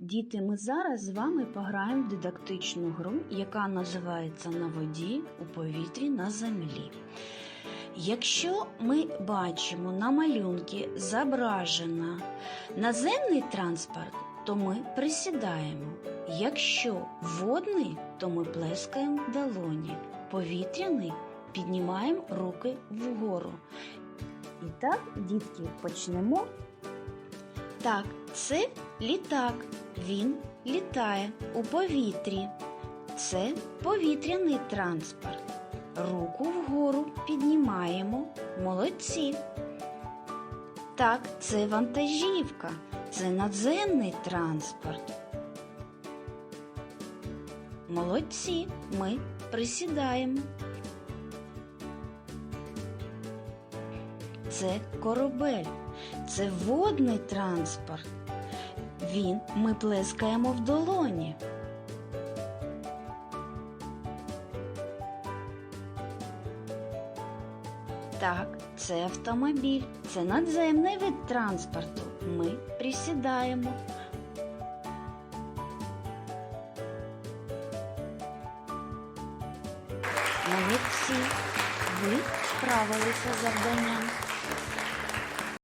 Діти, ми зараз з вами пограємо в дидактичну гру, яка називається На воді, у повітрі, на землі. Якщо ми бачимо на малюнки зображено наземний транспорт, то ми присідаємо. Якщо водний, то ми плескаємо в долоні. Повітряний піднімаємо руки вгору. І так, дітки, почнемо. Так, це літак. Він літає у повітрі. Це повітряний транспорт. Руку вгору піднімаємо. Молодці. Так, це вантажівка. Це надземний транспорт. Молодці. Ми присідаємо. Це корабель. Це водний транспорт. Він ми плескаємо в долоні. Так, це автомобіль, це надземний вид транспорту. Ми присідаємо. Молодці, ви справилися з завданням.